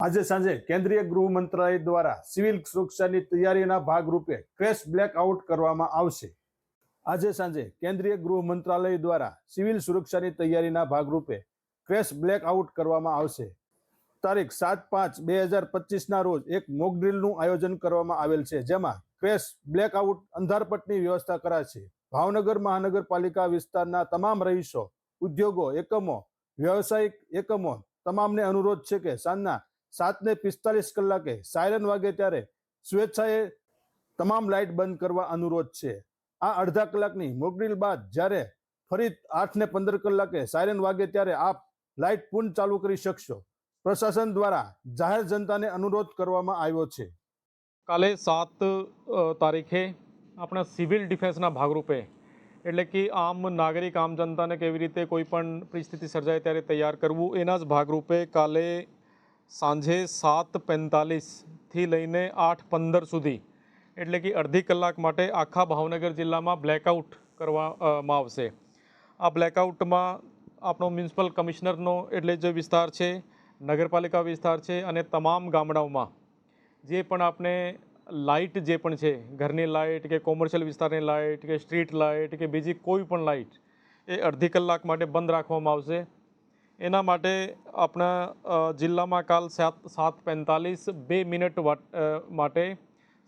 આજે સાંજે કેન્દ્રીય ગૃહ મંત્રાલય દ્વારા સિવિલ સુરક્ષાની તૈયારીના ભાગરૂપે ક્રેશ બ્લેકઆઉટ કરવામાં આવશે. આજે સાંજે કેન્દ્રીય ગૃહ મંત્રાલય દ્વારા સિવિલ સુરક્ષાની તૈયારીના ભાગરૂપે ક્રેશ બ્લેકઆઉટ કરવામાં આવશે. તારીખ સાત પાંચ બે હજાર પચીસના રોજ એક મોક ડ્રીલનું આયોજન કરવામાં આવેલ છે, જેમાં ક્રેશ બ્લેકઆઉટ અંધારપટની વ્યવસ્થા કરાશે. ભાવનગર મહાનગરપાલિકા વિસ્તારના તમામ રહીશો, ઉદ્યોગો, એકમો, વ્યવસાયિક એકમો, તમામને અનુરોધ છે કે સાંજના સાત ને પિસ્તાલીસ કલાકે સાયરન વાગે ત્યારે સ્વેચ્છાએ તમામ લાઇટ બંધ કરવા અનુરોધ છે. આ અડધા કલાકની મોકડ્રીલ બાદ જ્યારે ફરી આઠને પંદર કલાકે સાયરન વાગે ત્યારે આપ લાઇટ પૂર્ણ ચાલુ કરી શકશો. પ્રશાસન દ્વારા જાહેર જનતાને અનુરોધ કરવામાં આવ્યો છે. કાલે સાત તારીખે આપણા સિવિલ ડિફેન્સના ભાગરૂપે એટલે કે આમ નાગરિક, આમ જનતાને કેવી રીતે કોઈ પણ પરિસ્થિતિ સર્જાય ત્યારે તૈયાર કરવું, એના જ ભાગરૂપે કાલે સાંજે સાત પેંતાલીસથી લઈને આઠ પંદર સુધી, એટલે કે અડધી કલાક માટે આખા ભાવનગર જિલ્લામાં બ્લેકઆઉટ કરવામાં આવશે. આ બ્લેકઆઉટમાં આપણો મ્યુનિસિપલ કમિશનરનો એટલે જે વિસ્તાર છે, નગરપાલિકા વિસ્તાર છે અને તમામ ગામડાઓમાં જે પણ આપણે લાઇટ જે પણ છે, ઘરની લાઇટ કે કોમર્શિયલ વિસ્તારની લાઇટ કે સ્ટ્રીટ લાઇટ કે બીજી કોઈ પણ લાઇટ, એ અડધી કલાક માટે બંધ રાખવામાં આવશે. એના માટે આપણા જિલ્લામાં કાલ સાત સાત પેંતાલીસ બે મિનિટ માટે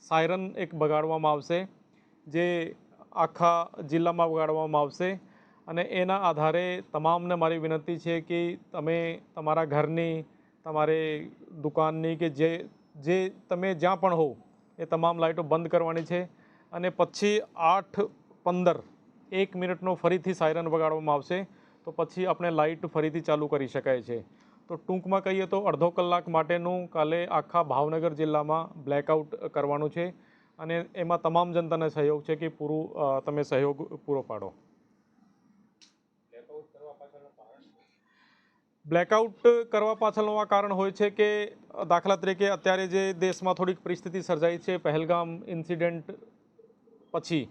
સાયરન એક બગાડવામાં આવશે, જે આખા જિલ્લામાં વગાડવામાં આવશે. અને એના આધારે તમામને મારી વિનંતી છે કે તમે તમારા ઘરની, તમારે દુકાનની કે જે જે તમે જ્યાં પણ હો એ તમામ લાઇટો બંધ કરવાની છે. અને પછી આઠ પંદર, એક મિનિટનો ફરીથી સાયરન વગાડવામાં આવશે. તો પછી આપણે લાઇટ ફરીથી ચાલુ કરી શકાય છે. તો ટૂંકમાં કહીએ તો અડધો કલાક માટેનું કાલે આખા ભાવનગર જિલ્લામાં બ્લેકઆઉટ કરવાનું છે અને એમાં તમામ જનતાને સહયોગ છે કે પૂરું તમે સહયોગ પૂરો પાડો. બ્લેકઆઉટ કરવા પાછળનું આ કારણ હોય છે કે દાખલા તરીકે અત્યારે જે દેશમાં થોડીક પરિસ્થિતિ સર્જાઈ છે પહેલગામ ઇન્સિડન્ટ પછી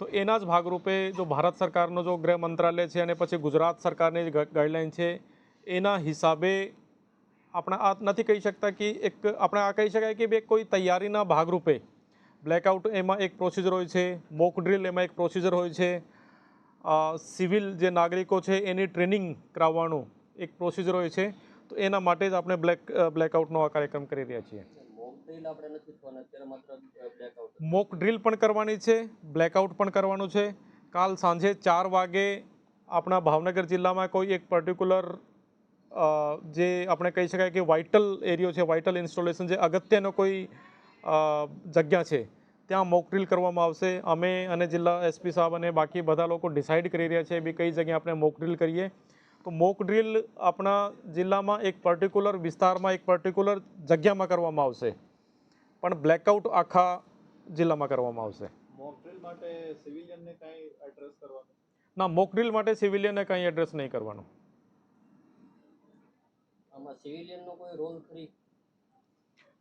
તો એના જ ભાગરૂપે જો ભારત સરકારનો જો ગૃહ મંત્રાલય છે અને પછી ગુજરાત સરકારની જે ગાઈડલાઈન છે, એના હિસાબે આપણે આ નથી કહી શકતા કે એક, આપણે આ કહી શકાય કે બે કોઈ તૈયારીના ભાગરૂપે બ્લેકઆઉટ એમાં એક પ્રોસિજર હોય છે મોક ડ્રીલ એમાં એક પ્રોસિજર હોય છે સિવિલ જે નાગરિકો છે એની ટ્રેનિંગ કરાવવાનું એક પ્રોસિજર હોય છે, તો એના માટે જ આપણે બ્લેક બ્લેકઆઉટનો આ કાર્યક્રમ કરી રહ્યા છીએ. ડ્રીલ આપણે નથી થવાના, અત્યારે માત્ર બ્લેકઆઉટ મોક ડ્રિલ પણ કરવાની છે બ્લેકઆઉટ પણ કરવાનું છે. કાલ સાંજે ચાર વાગે આપણા ભાવનગર જિલ્લામાં કોઈ એક પર્ટિક્યુલર જે આપણે કહી શકાય કે વાઇટલ એરિયો છે વાઇટલ ઇન્સ્ટોલેશન જે અગત્યનો કોઈ જગ્યા છે, ત્યાં મોક ડ્રિલ કરવામાં આવશે. અમે અને જિલ્લા એસપી સાહેબ અને બાકી બધા લોકો ડિસાઇડ કરી રહ્યા છે બી કઈ જગ્યાએ આપણે મોક ડ્રીલ કરીએ. તો મોક ડ્રિલ આપણા જિલ્લામાં એક પર્ટિક્યુલર વિસ્તારમાં, એક પર્ટિક્યુલર જગ્યામાં કરવામાં આવશે. પણ બ્લેકઆઉટ આખા જિલ્લામાં કરવામાં આવશે. મોક ડ્રીલ માટે સિવિલિયનને કાંઈ એડ્રેસ કરવાનું? ના મોક ડ્રીલ માટે સિવિલિયનને કંઈ એડ્રેસ નહીં કરવાનું. આમાં સિવિલિયનનો કોઈ રોલ ખરી?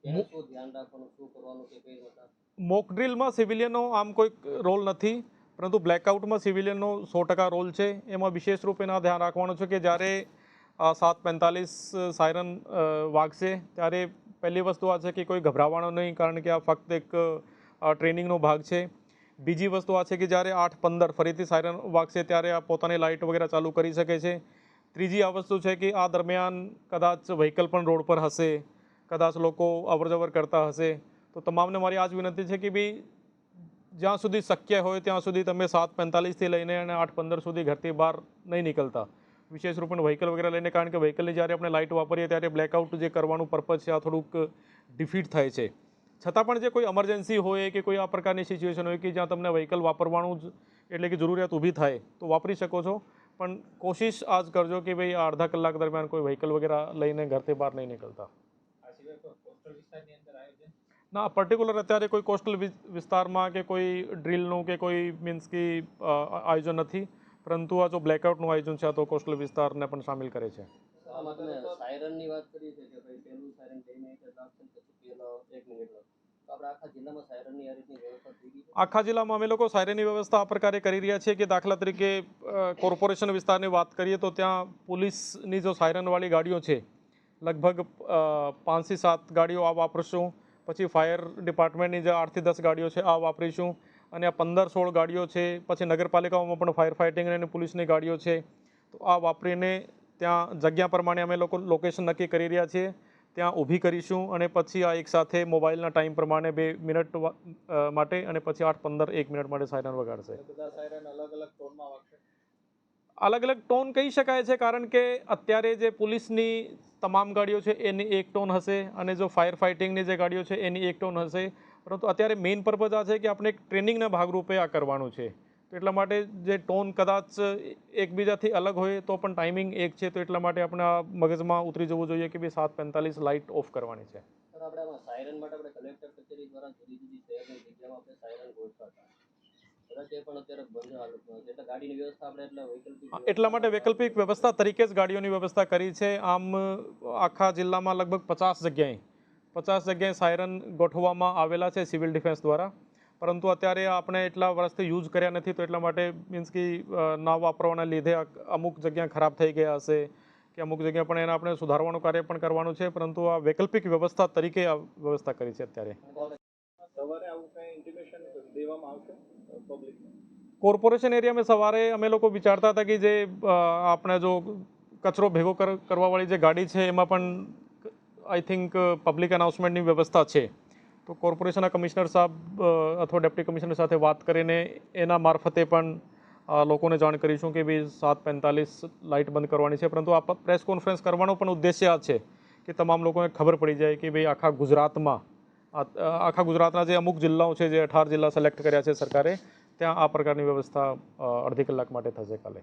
એને શું ધ્યાન રાખવાનું શું કરવાનું કે કઈ રીતે મોક ડ્રીલમાં સિવિલિયનનો આમ કોઈ રોલ નથી પરંતુ બ્લેકઆઉટમાં સિવિલિયનનો સો ટકા રોલ છે. એમાં વિશેષ રૂપેના ધ્યાન રાખવાનું છે કે જ્યારે સાત પેંતાલીસ સાયરન વાગશે ત્યારે પહેલી વસ્તુ આ છે કે કોઈ ગભરાવાનો નહીં, કારણ કે આ ફક્ત એક ટ્રેનિંગનો ભાગ છે. બીજી વસ્તુ આ છે કે જ્યારે આઠ પંદર ફરીથી સાયરન વાગશે ત્યારે આ પોતાની લાઇટ વગેરે ચાલુ કરી શકે છે. ત્રીજી આ વસ્તુ છે કે આ દરમિયાન કદાચ વ્હીકલ પણ રોડ પર હશે, કદાચ લોકો અવરજવર કરતા હશે. તો તમામને મારી આ જ વિનંતી છે કે ભાઈ જ્યાં સુધી શક્ય હોય ત્યાં સુધી તમે સાત પેંતાલીસથી લઈને અને આઠ પંદર સુધી ઘરથી બહાર નહીં નીકળતા. વિશેષ રૂપે વ્હીકલ વગેરે લઈને કારણ કે વ્હીકલની જ્યારે આપણે લાઇટ વાપરીએ ત્યારે બ્લેકઆઉટ જે કરવાનું પર્પઝ છે આ થોડુંક ડિફીટ થાય છે. છતાં પણ જે કોઈ એમરજન્સી હોય કે કોઈ આ પ્રકારની સિચ્યુએશન હોય કે જ્યાં તમને વ્હીકલ વાપરવાનું જ એટલે કે જરૂરિયાત ઊભી થાય તો વાપરી શકો છો. પણ કોશિશ આ જ કરજો કે ભાઈ આ અડધા કલાક દરમિયાન કોઈ વ્હીકલ વગેરે લઈને ઘરથી બહાર નહીં નીકળતા. ના પર્ટિક્યુલર અત્યારે કોઈ કોસ્ટલ વિસ્તારમાં કે કોઈ ડ્રીલનું કે કોઈ મીન્સ કે આયોજન નથી. પરંતુ આ જો બ્લેકઆઉટનું આયોજન છે આ તો કોસ્ટલ વિસ્તારને પણ સામેલ કરે છે. આખા જિલ્લામાં અમે લોકો સાયરનની વ્યવસ્થા આ પ્રકારે કરી રહ્યા છીએ કે દાખલા તરીકે કોર્પોરેશન વિસ્તારની વાત કરીએ તો ત્યાં પોલીસની જો સાયરનવાળી ગાડીઓ છે લગભગ પાંચથી સાત ગાડીઓ આ વાપરશું. પછી ફાયર ડિપાર્ટમેન્ટની જે આઠથી દસ ગાડીઓ છે આ વાપરીશું. અને આ પંદર સોળ ગાડીઓ છે પછી નગરપાલિકાઓમાં પણ ફાયર ફાઇટિંગ અને પોલીસની ગાડીઓ છે. તો આ વાપરીને ત્યાં જગ્યા પ્રમાણે અમે લોકો લોકેશન નક્કી કરી રહ્યા છીએ. ત્યાં ઊભી કરીશું અને પછી આ એક સાથે મોબાઈલના ટાઈમ પ્રમાણે બે મિનિટ માટે અને પછી આઠ પંદર એક મિનિટ માટે સાયરન વગાડશે. અલગ અલગ ટોન કહી શકાય છે કારણ કે અત્યારે જે પોલીસની તમામ ગાડીઓ છે એની એક ટોન હશે અને જો ફાયર ફાઇટિંગની જે ગાડીઓ છે એની એક ટોન હશે. પરંતુ અત્યારે મેઇન પર્પઝ આ છે કે આપણે એક ટ્રેનિંગના ભાગરૂપે આ કરવાનું છે. તો એટલા માટે જે ટોન કદાચ એકબીજાથી અલગ હોય તો પણ ટાઈમિંગ એક છે. તો એટલા માટે આપણે આ મગજમાં ઉતરી જવું જોઈએ કે ભાઈ સાત પેંતાલીસ લાઇટ ઓફ કરવાની છે. એટલા માટે વૈકલ્પિક વ્યવસ્થા તરીકે જ ગાડીઓની વ્યવસ્થા કરી છે. આમ આખા જિલ્લામાં લગભગ પચાસ જગ્યાએ પચાસ જગ્યાએ સાયરન ગોઠવવામાં આવેલા છે સિવિલ ડિફેન્સ દ્વારા. પરંતુ અત્યારે આપણે એટલા વર્ષથી યુઝ કર્યા નથી તો એટલા માટે મીન્સ કે ના વાપરવાના લીધે અમુક જગ્યા ખરાબ થઈ ગયા હશે કે અમુક જગ્યા પણ એને આપણે સુધારવાનું કાર્ય પણ કરવાનું છે પરંતુ આ વૈકલ્પિક વ્યવસ્થા તરીકે આ વ્યવસ્થા કરી છે અત્યારે. કોર્પોરેશન એરિયામાં સવારે અમે લોકો વિચારતા હતા કે જે આપણે જો કચરો ભેગો કર- કરવાવાળી જે ગાડી છે એમાં પણ આઈ થિંક પબ્લિક અનાઉન્સમેન્ટની વ્યવસ્થા છે. તો કોર્પોરેશનના કમિશનર સાહેબ અથવા ડેપ્ટી કમિશનર સાથે વાત કરીને એના મારફતે પણ લોકોને જાણ કરીશું કે ભાઈ સાત પેંતાલીસ લાઇટ બંધ કરવાની છે. પરંતુ આ પ્રેસ કોન્ફરન્સ કરવાનો પણ ઉદ્દેશ્ય આ છે કે તમામ લોકોને ખબર પડી જાય કે ભાઈ આખા ગુજરાતમાં આખા ગુજરાતના જે અમુક જિલ્લાઓ છે, જે અઢાર જિલ્લા સિલેક્ટ કર્યા છે સરકારે, ત્યાં આ પ્રકારની વ્યવસ્થા અડધી કલાક માટે થશે કાલે.